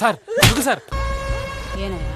Sir ಇದು sir ಏನಯ್ಯ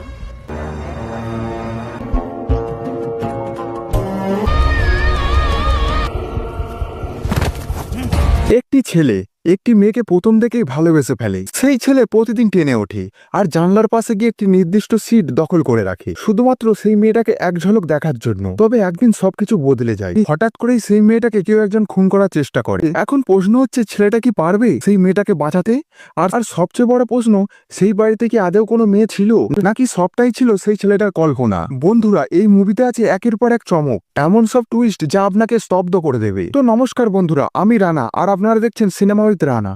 একটি ছেলে একটি মেয়েকে প্রথম থেকেই ভালোবেসে ফেলে। সেই ছেলে প্রতিদিন টেনে ওঠে আর জানলার পাশে গিয়ে একটি নির্দিষ্ট সিট দখল করে রাখে, শুধুমাত্র সেই মেয়েটাকে এক ঝলক দেখার জন্য। তবে একদিন সবকিছু বদলে যায়। হঠাৎ করেই সেই মেয়েটাকে কেউ একজন খুন করার চেষ্টা করে। এখন প্রশ্ন হচ্ছে, ছেলেটা কি পারবে সেই মেয়েটাকে বাঁচাতে? আর আর সবচেয়ে বড় প্রশ্ন, সেই বাড়িতে কি আদেও কোনো মেয়ে ছিল? নাকি সবটাই ছিল সেই ছেলেটার কল্পনা? বন্ধুরা, এই মুভিতে আছে একের পর এক চমক। এমন সব টুইস্ট যা আপনাকে স্তব্ধ করে দেবে। তো নমস্কার বন্ধুরা, আমি রানা, আর আপনারা দেখছেন সিনেমা উইথ রানা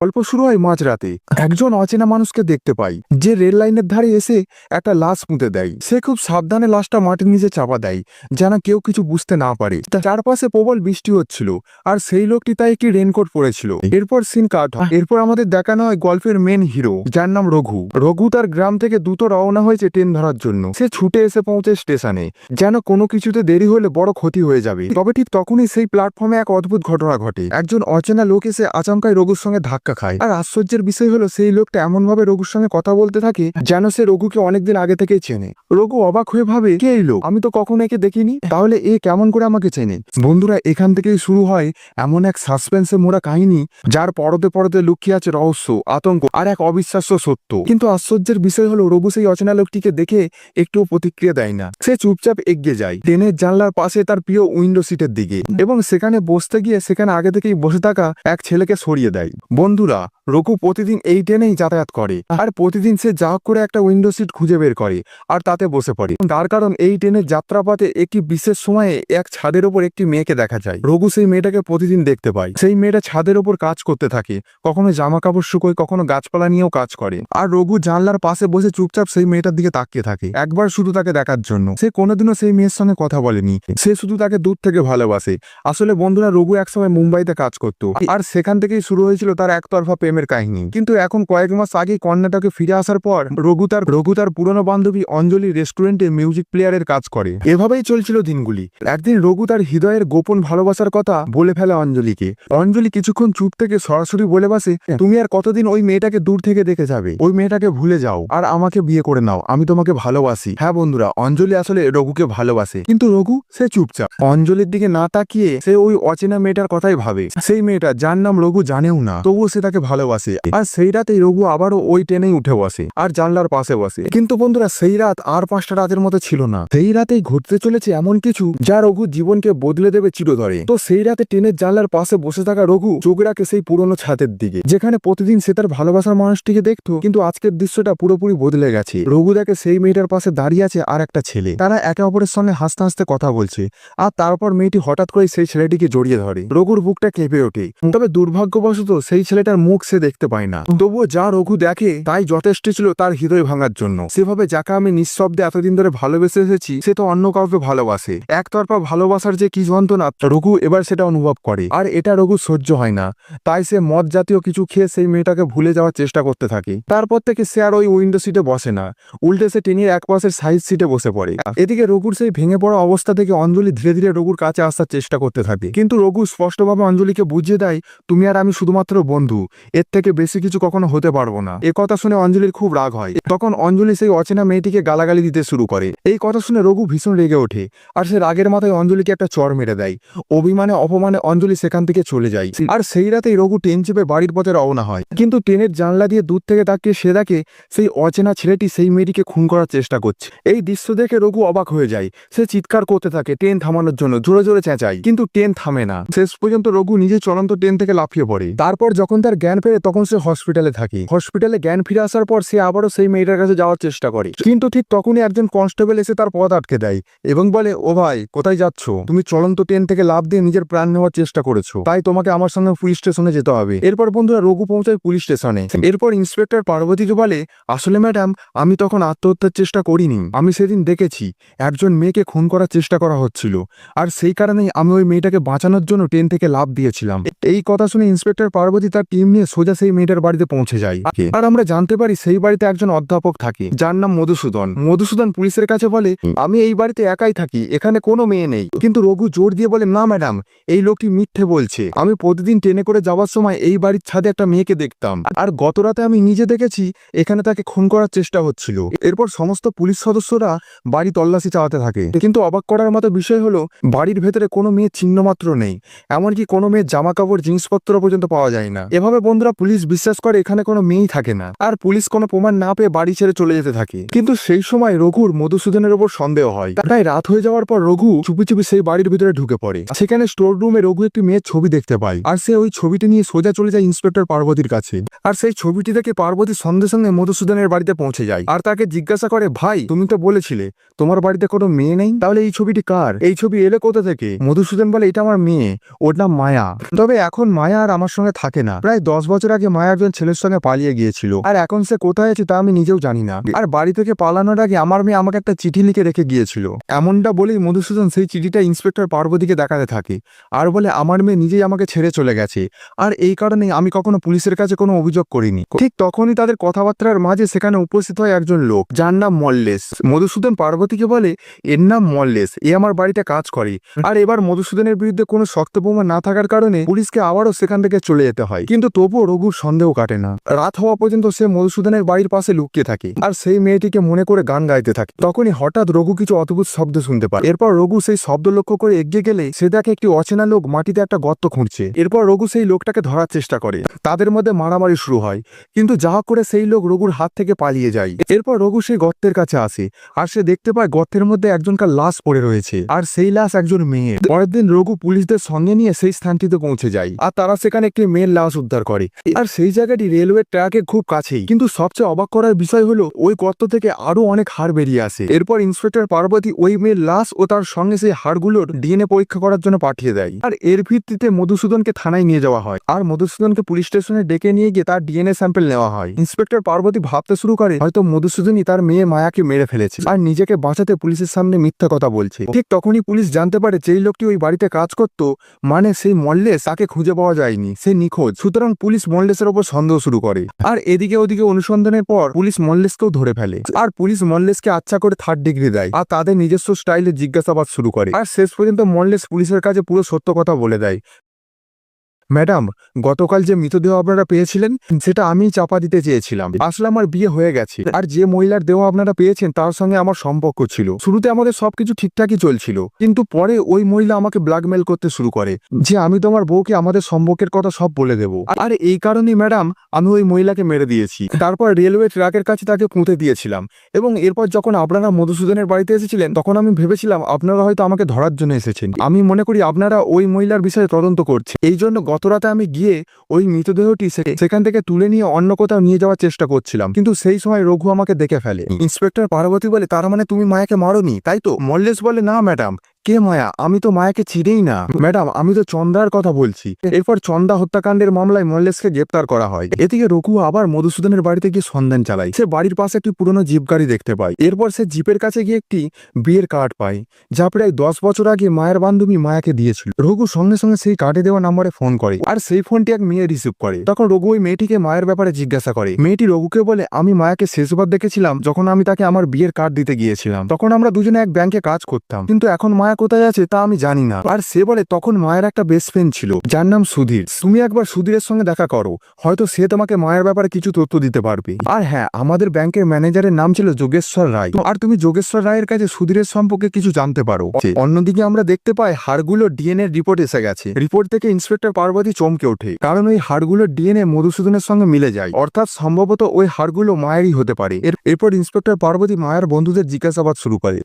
গল্প শুরু হয় মাঝরাতে। একজন অচেনা মানুষকে দেখতে পাই, যে রেল লাইনের ধারে এসে একটা লাশ পুঁতে দেয়। সে খুব সাবধানে লাশটা মাটির নিচে চাপা দেয়, যেন কেউ কিছু বুঝতে না পারে। চারপাশে প্রবল বৃষ্টি হচ্ছিল, আর সেই লোকটি তাই একটি রেনকোট পরেছিল। এরপর সিন কাট হয়। এরপর আমাদের দেখানো হয় গল্পের মেন হিরো যার নাম রঘু। রঘু তার গ্রাম থেকে দ্রুত রওনা হয়েছে ট্রেন ধরার জন্য। সে ছুটে এসে পৌঁছে স্টেশনে যেন কোনো কিছুতে দেরি হলে বড় ক্ষতি হয়ে যাবে। তবে ঠিক তখনই সেই প্ল্যাটফর্মে এক অদ্ভুত ঘটনা ঘটে। একজন অচেনা লোক এসে আচমকায় রঘুর সঙ্গে ধাক্কা খায়। আর আশ্চর্যের বিষয় হলো, সেই লোকটা এমন ভাবে রঘুর সঙ্গে কথা বলতে থাকে যেন সে রঘুকে অনেকদিন আগে থেকেই চেনে। রঘু অবাক হয়ে ভাবে, কে এই লোক? আমি তো কখনো একে দেখিনি। তাহলে এ কেমন করে আমাকে চেনে? বন্ধুরা, এখান থেকেই শুরু হয় এমন এক সাসপেন্সে মোড়া কাহিনী, যার পরতে পরতে লুকিয়ে আছে রহস্য, আতঙ্ক আর এক অবিশ্বাস্য সত্য। কিন্তু আশ্চর্যের বিষয় হলো, রঘু সেই অচেনা লোকটিকে দেখে একটুও প্রতিক্রিয়া দেয় না। সে চুপচাপ এগিয়ে যায়। ট্রেনের জানলার পাশে তার প্রিয় উইন্ডো সিটের দিকে এবং সেখানে বসতে গিয়ে সেখানে আগে থেকেই বসে থাকা এক ছেলেকে সরিয়ে দেয়। বন্ধুরা রঘু প্রতিদিন এই ট্রেনেই যাতায়াত করে। আর প্রতিদিন সে যা করে একটা উইন্ডো সিট খুঁজে বের করে, আর তাতে বসে পড়ে। তার কারণ এই ট্রেনের যাত্রাপথে একটি বিশেষ সময়ে এক ছাদের ওপর একটি মেয়েকে দেখা যায়। রঘু সেই মেয়েটাকে প্রতিদিন দেখতে পায়। সেই মেয়েটা ছাদের ওপর কাজ করতে থাকে, কখনো জামা কাপড় শুকোয়, কখনো গাছপালা নিয়েও কাজ করে। আর রঘু জানলার পাশে বসে চুপচাপ সেই মেয়েটার দিকে তাকিয়ে থাকে। একবার শুধু তাকে দেখার জন্য। সে কোনোদিনও সেই মেয়ের সঙ্গে কথা বলেনি। সে শুধু তাকে দূর থেকে ভালোবাসে। আসলে বন্ধুরা, রঘু একসময় মুম্বাইতে কাজ করত। আর সেখান থেকেই শুরু হয়েছিল তার একতরফা প্রেমের কাহিনী। কিন্তু এখন কয়েক মাস আগে কর্ণাটকে ফিরে আসার পর রঘু তার রঘু তার পুরনো বান্ধবী অঞ্জলি রেস্টুরেন্টে মিউজিক প্লেয়ারের কাজ করে। এভাবেই চলছিল দিনগুলি। একদিন রঘু তার হৃদয়ের গোপন ভালোবাসার কথা বলে ফেলে অঞ্জলিকে। অঞ্জলি কিছুক্ষণ চুপ থেকে সরাসরি বলে বাসে, তুমি আর কতদিন ওই মেয়েটাকে দূর থেকে দেখে যাবে? ওই মেয়েটাকে ভুলে যাও। আর আমাকে বিয়ে করে নাও। আমি তোমাকে ভালোবাসি। হ্যাঁ বন্ধুরা, অঞ্জলি আসলে রঘুকে ভালোবাসে। কিন্তু রঘু, সে চুপচাপ। অঞ্জলির দিকে না তাকিয়ে সে ওই অচেনা মেয়েটার কথাই ভাবে। সেই মেয়েটা, যার নাম রঘু জানেও না, তবুও সে তাকে ভালোবাসে আর সেই রাতেই রঘু আবারও ওই ট্রেনেই উঠে বসে আর জানলার পাশে বসে কিন্তু বন্ধুরা, সেই রাত আর পাঁচটা রাতের মতো ছিল না। সেই রাতেই ঘটতে চলেছে এমন কিছু যা রঘু জীবনকে বদলে দেবে চিরধরে তো সেই রাতে ট্রেনের জানলার পাশে বসে থাকা রঘু চোখ রাখে সেই পুরনো ছাদের দিকে, যেখানে প্রতিদিন সে তার ভালোবাসার মানুষটিকে দেখতো, কিন্তু আজকের দৃশ্যটা পুরোপুরি বদলে গেছে। রঘু দেখে সেই মেয়েটার পাশে দাঁড়িয়ে আছে আর একটা ছেলে। তারা একে অপরের সঙ্গে হাসতে হাসতে কথা বলছে আর তারপর মেয়েটি হঠাৎ করে সেই ছেলেটিকে জড়িয়ে ধরে। রঘুর বুকটা কেঁপে ওঠে। তবে দুর্ভাগ্যবশত সেই ছেলেটার মুখ সে দেখতে পায় না। তবুও যা রঘু দেখে, তাই যথেষ্ট ছিল তার হৃদয় ভাঙার জন্য। সেভাবে যাকে আমি নিঃশব্দে এতদিন ধরে ভালোবেসে এসেছি, সে তো অন্য কাউকে ভালোবাসে। একতরফা ভালোবাসার যে কি যন্ত্রণা, রঘু এবার সেটা অনুভব করে। আর এটা রঘু সহ্য হয় না। তাই সে মদ জাতীয় কিছু খেয়ে সেই মেয়েটাকে ভুলে যাওয়ার চেষ্টা করতে থাকে। তারপর থেকে সে আর ওই উইন্ডো সিটে বসে না। উল্টে সে টেনির এক পাশের সাইড সিটে বসে পড়ে। এদিকে রঘুর সেই ভেঙে পড়া অবস্থা থেকে অঞ্জলি ধীরে ধীরে রঘুর কাছে আসার চেষ্টা করতে থাকে। কিন্তু রঘু স্পষ্টভাবে অঞ্জলিকে বুঝিয়ে দেয়, তুমি আর আমি শুধুমাত্র বন্ধু। এর থেকে বেশি কিছু কখনো হতে পারব না। এ কথা শুনে অঞ্জলির খুব রাগ হয়। তখন অঞ্জলি সেই অচেনা মেয়েটিকে গালাগালি দিতে শুরু করে। এই কথা শুনে রঘু ভীষণ রেগে ওঠে আর সে রাগের মাথায় অঞ্জলিকে একটা চর মেরে দেয়। অভিমানে অপমানে অঞ্জলি সেখান থেকে চলে যায়। আর সেই রাতেই রঘু ট্রেন চেপে বাড়ির পথে রওনা হয়। কিন্তু ট্রেনের জানলা দিয়ে দূর থেকে তাকিয়ে সে দেখে সেই অচেনা ছেলেটি সেই মেয়েটিকে খুন করার চেষ্টা করছে। এই দৃশ্য দেখে রঘু অবাক হয়ে যায়। সে চিৎকার করতে থাকে ট্রেন থামানোর জন্য, জোরে জোরে চেঁচায়। কিন্তু ট্রেন থামে না। শেষ পর্যন্ত রঘু নিজে চলন্ত ট্রেন থেকে লাফিয়ে পড়ে। তারপর যখন তার জ্ঞান ফেরে তখন সে হসপিটালে থাকে। হসপিটালে জ্ঞান ফিরে আসার পর সে আবারও সেই মেয়েটার কাছে যাওয়ার চেষ্টা করে। কিন্তু ঠিক তখনই একজন কনস্টেবল এসে তার পথ আটকে দেয় এবং বলে, ও ভাই, কোথায় যাচ্ছ? তুমি চলন্ত ট্রেন থেকে লাভ দিয়ে নিজের প্রাণ নেওয়ার চেষ্টা করেছ। তাই তোমাকে আমার সঙ্গে পুলিশ স্টেশনে যেতে হবে এরপর বন্ধুরা রঘু পৌঁছায় পুলিশ স্টেশনে এরপর ইন্সপেক্টর পার্বতীকে বলে, আসলে ম্যাডাম আমি তখন আত্মহত্যার চেষ্টা করিনি। আমি সেদিন দেখেছি, একজন মেয়েকে খুন করার চেষ্টা করা হচ্ছিল। আর সেই কারণেই আমি ওই মেয়েটাকে বাঁচানোর জন্য ট্রেন থেকে লাভ দিয়েছিলাম। এই কথা শুনে ইন্সপেক্টর পার্বতী তার টিম নিয়ে সোজা সেই মেয়েটার বাড়িতে পৌঁছে যাই। আর আমরা জানতে পারি সেই বাড়িতে একজন অধ্যাপক থাকে যার নাম মধুসূদন। মধুসূদন পুলিশের কাছে বলে আমি এই বাড়িতে একাই থাকি এখানে কোনো মেয়ে নেই। কিন্তু রঘু জোর দিয়ে বলে না ম্যাডাম এই লোকটি মিথ্যে বলছে। আমি প্রতিদিন ট্রেনে করে যাওয়ার সময় এই বাড়ির ছাদে একটা মেয়েকে দেখতাম। আর গত রাতে আমি নিজে দেখেছি এখানে তাকে খুন করার চেষ্টা হচ্ছিল। এরপর সমস্ত পুলিশ সদস্যরা বাড়ি তল্লাশি চালাতে থাকে। কিন্তু অবাক করার মতো বিষয় হলো বাড়ির ভেতরে কোনো মেয়ের চিহ্ন মাত্র নেই। এমনকি কোনো মেয়ের জামা কাপড় জিনিসপত্র পর্যন্ত পাওয়া যায় না। এভাবে বন্ধুরা পুলিশ বিশ্বাস করে এখানে কোনো মেয়েই থাকে না। আর পুলিশ কোনো প্রমাণ না পেয়ে বাড়ি ছেড়ে চলে যেতে থাকে। কিন্তু সেই সময় রঘুর মধুসূদনের ওপর সন্দেহ হয়। তাই রাত হয়ে যাওয়ার পর রঘু চুপি চুপি সেই বাড়ির ভিতরে ঢুকে পড়ে। সেখানে স্টোর রুমে রঘু একটি মেয়ের ছবি দেখতে পায়। আর সে ওই ছবিটি নিয়ে সোজা চলে যায় ইন্সপেক্টর পার্বতীর কাছে। আর সেই ছবিটি দেখে পার্বতী সঙ্গে সঙ্গে মধুসূদনের বাড়িতে পৌঁছে যায়। আর তাকে জিজ্ঞাসা করে, ভাই, তুমি তো বলেছিলে, তোমার বাড়িতে কোনো মেয়ে নেই? তাহলে এই ছবিটি কার? এই ছবি এলে কোথা থেকে? মধুসূদন বলে, এটা আমার মেয়ে, ওর নাম মায়া। তবে এখন মায়া আর আমার সঙ্গে থাকে না। প্রায় দশ আগে মায়া একজন ছেলের সঙ্গে পালিয়ে গিয়েছিল। আর এখন সে কোথায় আছে তা আমি নিজেও জানি না। আর বাড়ি থেকে পালানোর আগে আমার মেয়ে আমাকে একটা চিঠি লিখে রেখে গিয়েছিল। এমনটা বলেই মধুসূদন সেই চিঠিটা ইন্সপেক্টর পার্বতীকে দেখাতে থাকে। আর বলে, আমার মেয়ে নিজেই আমাকে ছেড়ে চলে গেছে। আর এই কারণে আমি কখনো পুলিশের কাছে কোনো অভিযোগ করিনি। ঠিক তখনই তাদের কথাবার্তার মাঝে সেখানে উপস্থিত হয় একজন লোক। যার নাম মল্লেশ। মধুসূদন পার্বতীকে বলে, এর নাম মল্লেশ। এ আমার বাড়িতে কাজ করে। আর এবার মধুসূদনের বিরুদ্ধে কোনো শক্ত প্রমাণ না থাকার কারণে পুলিশকে আবারও সেখান থেকে চলে যেতে হয়। কিন্তু তবুও রঘুর সন্দেহ কাটে না। রাত হওয়া পর্যন্ত সে মধুসূদনের বাড়ির পাশে লুকিয়ে থাকে আর সেই মেয়েটিকে মনে করে গান গাইতে থাকে। তখনই হঠাৎ রঘু কিছু অদ্ভুত শব্দ শুনতে পায়। এরপর রঘু সেই শব্দ লক্ষ্য করে এগিয়ে গেলে সে দেখে একটি অচেনা লোক মাটিতে একটা গর্ত খুঁড়ছে। এরপর রঘু সেই লোকটাকে ধরার চেষ্টা করে। তাদের মধ্যে মারামারি শুরু হয়, কিন্তু যা করে সেই লোক রঘুর হাত থেকে পালিয়ে যায়। এরপর রঘু সেই গর্তের কাছে আসে আর সে দেখতে পায় গর্তের মধ্যে একজনকার লাশ পড়ে রয়েছে আর সেই লাশ একজন মেয়ে পরের দিন রঘু পুলিশদের সঙ্গে নিয়ে সেই স্থানটিতে পৌঁছে যায় আর তারা সেখানে একটি মেয়ের লাশ উদ্ধার করে। আর সেই জায়গাটি রেলওয়ে ট্র্যাকের খুব কাছেই। কিন্তু সবচেয়ে অবাক করার বিষয় হলো, ওই গর্ত থেকে আরও অনেক হাড় বেরিয়ে আসে। এরপর ইন্সপেক্টর পার্বতী ওই মেয়ের লাশ ও তার সঙ্গে সেই হাড়গুলোর ডিএনএ পরীক্ষা করার জন্য পাঠিয়ে দেয়। আর এর ভিত্তিতে মধুসূদনকে থানায় নিয়ে যাওয়া হয়। আর মধুসূদনকে পুলিশ স্টেশনে ডেকে নিয়ে গিয়ে তার ডিএনএ স্যাম্পল নেওয়া হয়। ইন্সপেক্টর পার্বতী ভাবতে শুরু করে, হয়তো মধুসূদনই তার মেয়ে মায়াকে মেরে ফেলেছে। আর নিজেকে বাঁচাতে পুলিশের সামনে মিথ্যা কথা বলছে। ঠিক তখনই পুলিশ জানতে পারে, যেই লোকটি ওই বাড়িতে কাজ করত মানে সেই মল্লেশ তাকে খুঁজে পাওয়া যায়নি। সে নিখোঁজ। সুতরাং পুলিশ মল্লেশের ওপর সন্দেহ শুরু করে। আর এদিকে ওদিকে অনুসন্ধানের পর পুলিশ মল্লেশকেও ধরে ফেলে। আর পুলিশ মল্লেশকে আচ্ছা করে থার্ড ডিগ্রি দেয়। আর তাদের নিজস্ব স্টাইলে জিজ্ঞাসাবাদ শুরু করে। আর শেষ পর্যন্ত মল্লেশ পুলিশের কাছে পুরো সত্য কথা বলে দেয়। ম্যাডাম, গতকাল যে মৃতদেহ আপনারা পেয়েছিলেন, সেটা আমিই চাপা দিতে চেয়েছিলাম। আসলে আমার বিয়ে হয়ে গেছে। আর যে মহিলার দেহ আপনারা পেয়েছেন, তার সঙ্গে আমার সম্পর্ক ছিল। শুরুতে আমাদের সবকিছু ঠিকঠাকই চলছিল। কিন্তু পরে ওই মহিলা আমাকে ব্ল্যাকমেল করতে শুরু করে যে, আমি তোমার বউকে আমাদের সম্পর্কের কথা সব বলে দেবো। আর এই কারণেই ম্যাডাম, আমি ওই মহিলাকে মেরে দিয়েছি। তারপর রেলওয়ে ট্র্যাকের কাছে তাকে পুঁতে দিয়েছিলাম। এবং এরপর যখন আপনারা মধুসূদনের বাড়িতে এসেছিলেন, তখন আমি ভেবেছিলাম, আপনারা হয়তো আমাকে ধরার জন্য এসেছেন। আমি মনে করি, আপনারা ওই মহিলার বিষয়ে তদন্ত করছে। এই জন্য গতরাতে আমি গিয়ে ওই মৃতদেহটি সেখান থেকে তুলে নিয়ে অন্য কোথাও নিয়ে যাওয়ার চেষ্টা করছিলাম। কিন্তু সেই সময় রঘু আমাকে দেখে ফেলে। ইন্সপেক্টর পার্বতী বলে, তার মানে তুমি মায়াকে মারোনি, তাই তো? মল্লেশ বলে, না, ম্যাডাম। কে মায়া? আমি তো মায়াকে চিনেই না। ম্যাডাম, আমি তো চন্দার কথা বলছি। এরপর চন্দা হত্যাকাণ্ডের মামলায় মল্লেশকে গ্রেপ্তার করা হয়। এদিকে রঘু আবার মধুসূদনের বাড়িতে গিয়ে সন্ধান চালায়। সে বাড়ির পাশে একটি পুরনো জিপ গাড়ি দেখতে পায়। এরপর সে জিপের কাছে গিয়ে একটি বিয়ের কার্ড পায়, যা প্রায় দশ বছর আগে মায়ের বান্ধবী মায়াকে দিয়েছিল। রঘু সঙ্গে সঙ্গে সেই কার্ডে দেওয়া নম্বরে ফোন করে আর সেই ফোনটি এক মেয়ে রিসিভ করে। তখন রঘু ওই মেয়েটিকে মায়ের ব্যাপারে জিজ্ঞাসা করে। মেয়েটি রঘুকে বলে, আমি মায়াকে শেষবার দেখেছিলাম যখন আমি তাকে আমার বিয়ের কার্ড দিতে গিয়েছিলাম। তখন আমরা দুজনে এক ব্যাংকে কাজ করতাম। কিন্তু এখন মায়া কোথায় আছে তা আমি জানি না। আর সে বলে, তখন মায়ের একটা বেস্ট ফ্রেন্ড ছিল, যার নাম সুধীর। তুমি একবার সুধীরের সঙ্গে দেখা করো, হয়তো সে তোমাকে মায়ের ব্যাপারে কিছু তথ্য দিতে পারবে। আর হ্যাঁ আমাদের ব্যাংকের ম্যানেজারের নাম ছিল যোগেশ্বর রায়। আর তুমি যোগেশ্বর রায়ের কাছে সুধীরের সম্পর্কে কিছু জানতে পারো? অন্যদিকে আমরা দেখতে পাই হাড়গুলোর ডিএনএ রিপোর্ট এসে গেছে। রিপোর্ট থেকে ইন্সপেক্টর পার্বতী চমকে ওঠে। কারণ ওই হাড়গুলোর ডিএনএ মধুসূদনের সঙ্গে মিলে যায়। অর্থাৎ সম্ভবত ওই হাড়গুলো মায়েরই হতে পারে। এরপর ইন্সপেক্টর পার্বতী মায়ের বন্ধুদের জিজ্ঞাসাবাদ শুরু করে।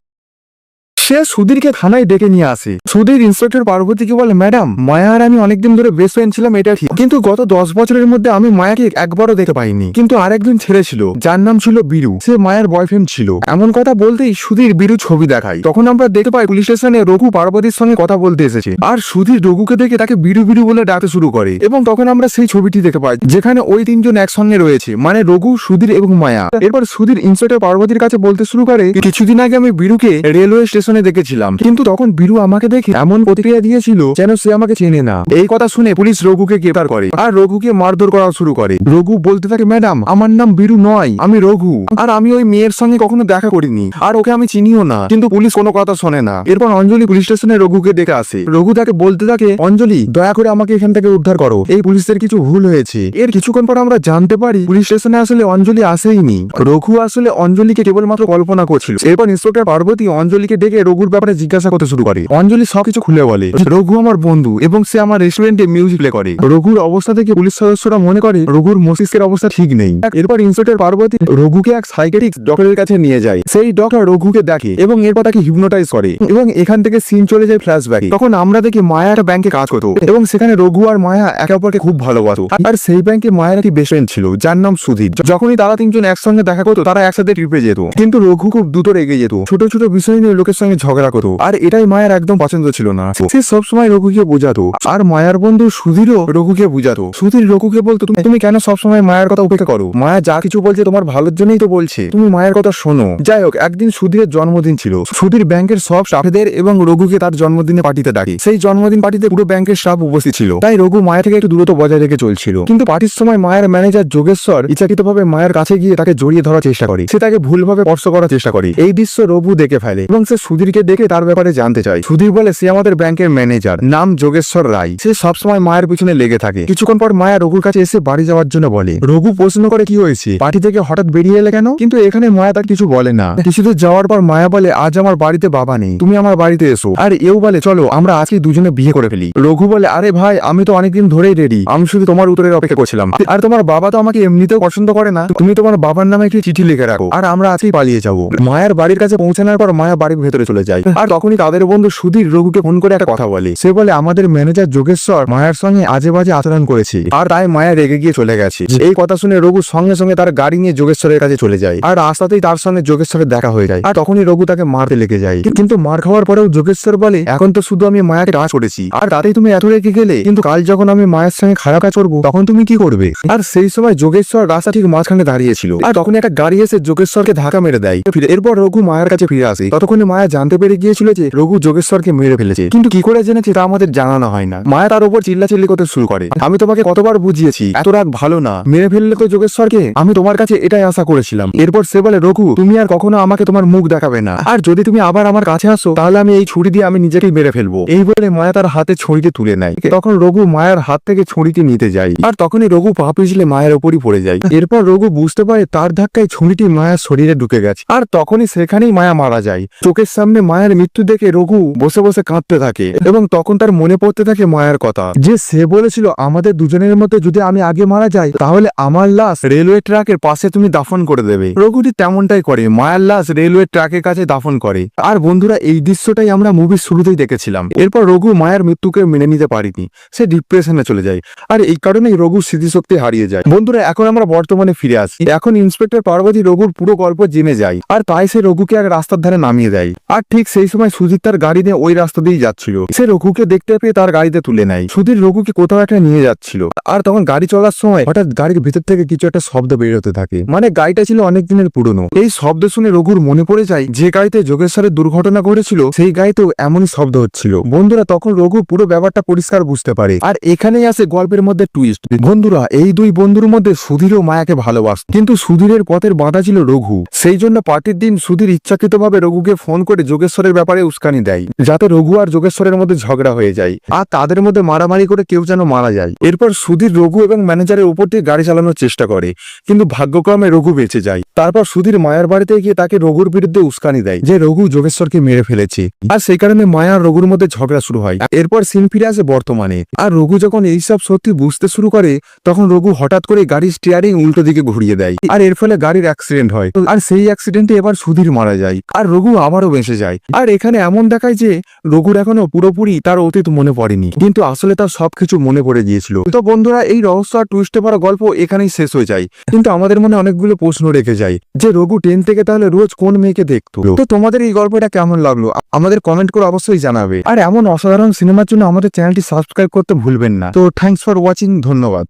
সে সুধীরকে থানায় ডেকে নিয়ে আসে। সুধীর ইন্সপেক্টর পার্বতীকে বলে, ম্যাডাম, মায়া আর আমি অনেকদিন ধরে বেস্ট ফ্রেন্ড ছিলাম, এটা ঠিক। কিন্তু গত দশ বছরের মধ্যে আমি মায়াকে একবারও দেখতে পাইনি। কিন্তু আরেকজন ছেলে ছিল, যার নাম ছিল বীরু। সে মায়ের বয়ফ্রেন্ড ছিল। এমন কথা বলতেই সুধীর বীরু ছবি দেখায়। তখন আমরা দেখতে পাই পুলিশ স্টেশনে রঘু পার্বতীর সঙ্গে কথা বলতে এসেছে। আর সুধীর রঘুকে দেখে তাকে বীরু বীরু বলে ডাকতে শুরু করে। এবং তখন আমরা সেই ছবিটি দেখতে পাই, যেখানে ওই তিনজন একসঙ্গে রয়েছে মানে রঘু, সুধীর এবং মায়া। এরপর সুধীর ইন্সপেক্টর পার্বতীর কাছে বলতে শুরু করে, কিছুদিন আগে আমি বীরুকে রেলওয়ে স্টেশনে দেখেছিলাম। কিন্তু তখন বীরু আমাকে দেখে এমন প্রতিক্রিয়া দিয়েছিল যেন সে আমাকে চেনে না। এই কথা শুনে পুলিশ রঘুকে গ্রেফতার করে আর রঘুকে মারধর করা শুরু করে। রঘু বলতে থাকে, ম্যাডাম, আমার নাম বীরু নয়, আমি রঘু। আর আমি ওই মেয়ের সঙ্গে কখনো দেখা করিনি। আর ওকে আমি চিনিও না। কিন্তু পুলিশ কোনো কথা শোনে না। এরপর অঞ্জলি পুলিশ স্টেশনে রঘুকে ডেকে আসে। রঘু তাকে বলতে থাকে, অঞ্জলি, দয়া করে আমাকে এখান থেকে উদ্ধার করো। এই পুলিশের কিছু ভুল হয়েছে। এর কিছুক্ষণ পর আমরা জানতে পারি, পুলিশ স্টেশনে আসলে অঞ্জলি আসেইনি। রঘু আসলে অঞ্জলিকে কেবলমাত্র কল্পনা করছিল। এরপর ইন্সপেক্টর পার্বতী অঞ্জলিকে ডেকে রঘুর ব্যাপারে জিজ্ঞাসা করতে শুরু করে। অঞ্জলি সবকিছু খুলে বলে, রঘু আমার বন্ধু এবং সে আমার রেস্টুরেন্টে মিউজিক প্লে করে। রঘুর অবস্থা থেকে পুলিশ সদস্যরা মনে করে, রঘুর মস্তিষ্কের অবস্থা ঠিক নেই। এরপর ইন্সপেক্টর পার্বতী রঘুকে এক সাইকেটিক্স ডক্টরের কাছে নিয়ে যায়। সেই ডক্টর রঘুকে দেখে এবং এরপর তাকে হিপনোটাইজ করে এবং এখান থেকে সিন চলে যায় ফ্ল্যাশব্যাকে তখন আমরা দেখি মায়া একটা ব্যাংকে কাজ করতো এবং সেখানে রঘু আর মায়া একে অপরকে খুব ভালোবাসো আর সেই ব্যাংকে মায়ের একটি ফ্রেন্ড ছিল, যার নাম সুধীর। যখনই তারা তিনজন একসঙ্গে দেখা করতো, তারা একসাথে ট্রিপে যেত। কিন্তু রঘু খুব দ্রুত রেগে যেত। ছোট ছোট বিষয় নিয়ে লোকের সঙ্গে ঝগড়া করতো। আর এটাই মায়ের একদম পছন্দ ছিল না। সে সবসময় রঘুকে বোঝাতো। আর মায়ার বন্ধু সুধীরও রঘুকে বোঝাতো। সুধীর রঘুকে বলতো, "তুমি- কেন সবসময় মায়ের কথা উপেক্ষা করো? মায়া যা কিছু বলছে তোমার ভালোর জন্যই তো বলছে। তুমি মায়ের কথা শোনো। যাই হোক, একদিন সুধীরের জন্মদিন ছিল। সুধীর ব্যাংকের সব স্টাফেদের এবং রঘুকে তার জন্মদিনে পার্টিতে ডাকে। সেই জন্মদিন পার্টিতে পুরো ব্যাংকের স্টাফ উপস্থিত ছিল। তাই রঘু মায়ের থেকে একটু দূরত্ব বজায় রেখে চলছিল। কিন্তু পার্টির সময় মায়ের ম্যানেজার যোগেশ্বর ইচ্ছাকৃতভাবে মায়ের কাছে গিয়ে তাকে জড়িয়ে ধরার চেষ্টা করে। সে তাকে ভুলভাবে স্পর্শ করার চেষ্টা করে। এই দৃশ্য রঘু দেখে ফেলে এবং সে সুধীরকে দেখে তার ব্যাপারে জানতে চায় সুধীর বলে, সে আমাদের ব্যাংকের ম্যানেজার। নাম যোগেশ্বর রায়। সে সবসময় মায়ের পিছনে লেগে থাকে। কিছুক্ষণ পর মায়া রঘুর কাছে এসে বাড়ি যাওয়ার জন্য বলে, রঘু প্রশ্ন করে কি হয়েছে? পার্টি থেকে হঠাৎ বেরিয়ে এলে কেন? কিন্তু এখানে মায়া তার কিছু বলে না। কিছুদূর যাওয়ার পর মায়া বলে, আজ আমার বাড়িতে বাবা নেই। তুমি আমার বাড়িতে এসো। আর এও বলে, চলো, আমরা আজকে দুজনে বিয়ে করে ফেলি। রঘু বলে, আরে ভাই, আমি তো অনেকদিন ধরেই রেডি। আমি শুধু তোমার উত্তরের অপেক্ষা করছিলাম। আর তোমার বাবা তো আমাকে এমনিতেও পছন্দ করে না। তুমি তোমার বাবার নামে একটি চিঠি লিখে রাখো। আর আমরা আজকেই পালিয়ে যাব। মায়ের বাড়ির কাছে পৌঁছানোর পর মায়া বাড়ির ভেতরে চলে যায়। আর তখনই তাদের বন্ধু সুধীর রঘুকে ফোন করে একটা কথা বলে। সে বলে আমাদের ম্যানেজার যোগেশ্বর মায়ের সঙ্গে আজে বাজে আচরণ করেছে। আর তাই মায়া রেগে গিয়ে চলে গেছে। এই কথা শুনে রঘু সঙ্গে সঙ্গে তার গাড়ি নিয়ে যোগেশ্বরের কাছে চলে যায়। আর রাস্তাতেই তার সঙ্গে যোগেশ্বরের দেখা হয়ে যায়। আর তখনই রঘু তাকে মারতে লেগে যায়। কিন্তু মার খাওয়ার পরেও যোগেশ্বর বলে এখন তো শুধু আমি মায়াকে কাজ করেছি। আর তাতেই তুমি এত রেগে গেলে কিন্তু কাল যখন আমি মায়ের সঙ্গে খারাপ কাজ করব তখন তুমি কি করবে? আর সেই সময় যোগেশ্বর রাস্তা ঠিক মাঝখানে দাঁড়িয়েছিল। আর তখন একটা গাড়ি এসে যোগেশ্বরকে ধাক্কা মেরে দেয়। এরপর রঘু মায়ের কাছে ফিরে আসে। ততক্ষণে মায়া জানতে পেরে গিয়েছিল যে রঘু যোগেশ্বরকে মেরে ফেলেছে। কিন্তু কি করে জেনেছে তা আমাদের জানানো হয় না। মায়া তার উপর চিল্লাচিল্লি করতে শুরু করে। আমি তোমাকে কতবার বুঝিয়েছি, এত রাগ ভালো না। মেরে ফেললে তো যোগেশ্বরকে? আমি তোমার কাছে এটাই আশা করেছিলাম। এরপর সে বলে, রঘু, তুমি আর কখনো আমাকে তোমার মুখ দেখাবে না। আর যদি তুমি আবার আমার কাছে আসো, তাহলে আমি এই ছুরি দিয়ে আমি নিজেকেই মেরে ফেলব। এই বলে মায়া তার হাতে ছুরিটি তুলে নেয়। তখন রঘু মায়ের হাত থেকে ছুরিটি নিতে যায়। আর তখনই রঘু পা পিছলে মায়ের ওপরই পড়ে যায়। এরপর রঘু বুঝতে পারে তার ধাক্কায় ছুরিটি মায়ের শরীরে ঢুকে গেছে। আর তখনই সেখানেই মায়া মারা যায়। চোখের সামনে মায়ের মৃত্যু দেখে রঘু বসে বসে কাঁদতে থাকে এবং তখন তার মনে পড়তে থাকে মায়ের কথা। যে সে বলেছিল, আমাদের দুজনের মধ্যে যদি আমি আগে মারা যাই, তাহলে আমার লাশ রেলওয়ে ট্র্যাকের পাশে তুমি দাফন করে দেবে। রঘুটি তেমনটাই করে, মায়ের লাশ রেলওয়ে ট্র্যাকের কাছে দাফন করে। আর বন্ধুরা, এই দৃশ্যটাই আমরা মুভির শুরুতেই দেখেছিলাম। এরপর রঘু মায়ের মৃত্যুকে মেনে নিতে পারিনি। সে ডিপ্রেশনে চলে যায়। আর এই কারণেই রঘু স্মৃতিশক্তি হারিয়ে যায়। বন্ধুরা, এখন আমরা বর্তমানে ফিরে আসি। এখন ইন্সপেক্টর পার্বতী রঘুর পুরো গল্প জেনে যায়। আর তাই সে রঘুকে এক রাস্তার ধারে নামিয়ে দেয়। আর ঠিক সেই সময় সুজিত তার গাড়ি নিয়ে ওই রাস্তা দিয়েই যাচ্ছিল। সে রঘুকে দেখতে পেয়ে তার গাড়িতে তুলে নেয়। সুধীর রঘুকে কোথাও একটা নিয়ে যাচ্ছিল। আর তখন গাড়ি চলার সময় হঠাৎ গাড়ির ভিতর থেকে কিছু একটা শব্দ বেরোতে থাকে। মানে গাড়িটা ছিল অনেক দিনের পুরনো। এই শব্দ শুনে রঘুর মনে পড়ে যায়, যে গাড়িতে যোগেশ্বরের দুর্ঘটনা ঘটেছিল, সেই গাড়িতেও এমনই শব্দ হচ্ছিল। বন্ধুরা, তখন রঘু পুরো ব্যাপারটা পরিষ্কার বুঝতে পারে। আর এখানেই আসে গল্পের মধ্যে টুইস্ট বন্ধুরা, এই দুই বন্ধুর মধ্যে সুধীর ও মায়াকে ভালোবাসত। কিন্তু সুধীরের পথের বাধা ছিল রঘু। সেই জন্য পার্টির দিন সুধীর ইচ্ছাকৃতভাবে রঘুকে ফোন করে যোগেশ্বরের ব্যাপারে উস্কানি দেয়, যাতে রঘু আর যোগেশ্বরের মধ্যে ঝগড়া হয়ে যায়, আর তাদের মধ্যে মারামারি করে কেউ যেন মারা যায়। এরপর সুধীর রঘু এবং ম্যানেজারের উপর দিয়ে গাড়ি চালানোর চেষ্টা করে, কিন্তু ভাগ্যক্রমে রঘু বেঁচে যায়। তারপর সুধীর মায়ার বাড়িতে গিয়ে তাকে রঘুর বিরুদ্ধে উস্কানি দেয়, যে রঘু যোগেশ্বরকে মেরে ফেলেছে। আর সেই কারণে মায়া আর রঘুর মধ্যে ঝগড়া শুরু হয়। এরপর সিন ফিরে আসে বর্তমানে। আর রঘু যখন এইসব সত্যি বুঝতে শুরু করে, তখন রঘু হঠাৎ করে গাড়ির স্টিয়ারিং উল্টো দিকে ঘুরিয়ে দেয়। আর এর ফলে গাড়ির অ্যাক্সিডেন্ট হয়। আর সেই অ্যাক্সিডেন্টে এবার সুধীর মারা যায়। আর রঘু আবারও বেঁচে যায়। আর এখানে এমন দেখায় যে, রঘুর এখনও পুরোপুরি তার অতীত মনে পড়েনি। কিন্তু আসলে তার সবকিছু মনে পড়ে গিয়েছিল। তো বন্ধুরা, এই রহস্য আর টুইস্টে পড়া গল্প এখানেই শেষ হয়ে যায়। কিন্তু আমাদের মনে অনেকগুলো প্রশ্ন রেখে যায়। যে, রঘু টেন থেকে তাহলে রোজ কোন মেয়েকে দেখতো? তো তোমাদের এই গল্পটা কেমন লাগল? আমাদের কমেন্ট করে অবশ্যই জানাবে। আর এমন অসাধারণ সিনেমার জন্য আমাদের চ্যানেলটি সাবস্ক্রাইব করতে ভুলবেন না। তো থ্যাংকস ফর ওয়াচিং ধন্যবাদ।